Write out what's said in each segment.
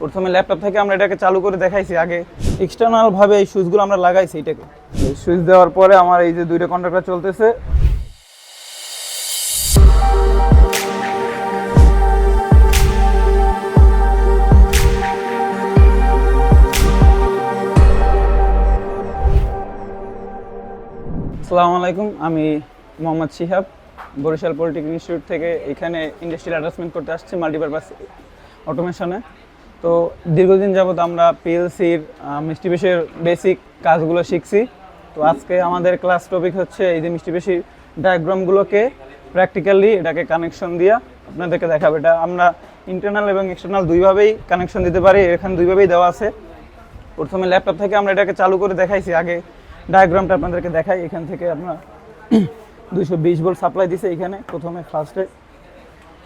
প্রথমে ল্যাপটপ থেকে আমরা এটাকে চালু করে দেখাইছি, আগে এক্সটার্নাল ভাবে এই সুইচগুলো আমরা লাগাইছি এটাকে। সুইচ দেওয়ার পরে আমার এই যে দুইটা কন্ট্রাক্টর চলতেছে। আসসালামু আলাইকুম, আমি মোহাম্মদ শিহাব, বরিশাল পলিটেকনিক ইনস্টিটিউট থেকে এখানে ইন্ডাস্ট্রিয়াল অ্যাটাচমেন্ট করতে আসছি মাল্টিপারপাস অটোমেশনে তো দীর্ঘদিন যাবত আমরা পিএলসির মিষ্টি পেশির বেসিক কাজগুলো শিখছি। তো আজকে আমাদের ক্লাস টপিক হচ্ছে এই যে মিষ্টি পেশির ডায়াগ্রামগুলোকে প্র্যাকটিক্যালি এটাকে কানেকশন দিয়া আপনাদেরকে দেখাবো। এটা আমরা ইন্টারনাল এবং এক্সটার্নাল দুইভাবেই কানেকশন দিতে পারি, এখানে দুইভাবেই দেওয়া আছে। প্রথমে ল্যাপটপ থেকে আমরা এটাকে চালু করে দেখাইছি, আগে ডায়াগ্রামটা আপনাদেরকে দেখাই। এখান থেকে আপনার দুইশো বিশ ভোল্ট সাপ্লাই দিছে এখানে, প্রথমে ফার্স্টে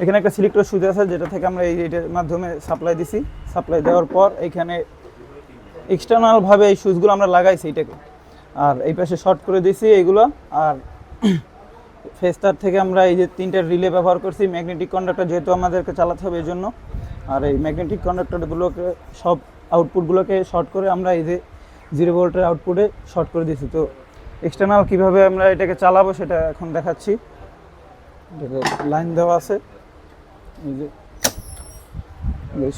এখানে একটা সিলেক্টর সুইচ আছে, যেটা থেকে আমরা এই এটার মাধ্যমে সাপ্লাই দিছি। সাপ্লাই দেওয়ার পর এখানে এক্সটার্নাল ভাবে এই সুইচগুলো আমরা লাগাইছি এটাকে। আর এই পাশে শর্ট করে দিছি এইগুলো আর ফেস্টার থেকে আমরা এই যে তিনটা রিলে ব্যবহার করছি ম্যাগনেটিক কন্ডাক্টর যেহেতু আমাদেরকে চালাতে হবে এই জন্য আর এই ম্যাগনেটিক কন্ডাক্টরগুলোকে সব আউটপুটগুলোকে শর্ট করে আমরা এই যে জিরো ভোল্টের আউটপুটে শর্ট করে দিয়েছি। তো এক্সটার্নাল কীভাবে আমরা এটাকে চালাবো সেটা এখন দেখাচ্ছি। লাইন দেওয়া আছে।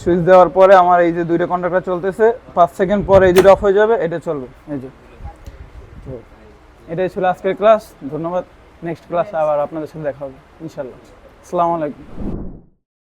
সুইচ দেওয়ার পরে আমার এই যে দুইটা কন্ট্রাক্টর চলতেছে, পাঁচ সেকেন্ড পরে এই দুটো অফ হয়ে যাবে, এটা চলবে, এই যে। তো, এটাই ছিল আজকের ক্লাস ধন্যবাদ। নেক্সট ক্লাস আবার আপনাদের সাথে দেখা হবে ইনশাল্লাহ আসসালামু আলাইকুম।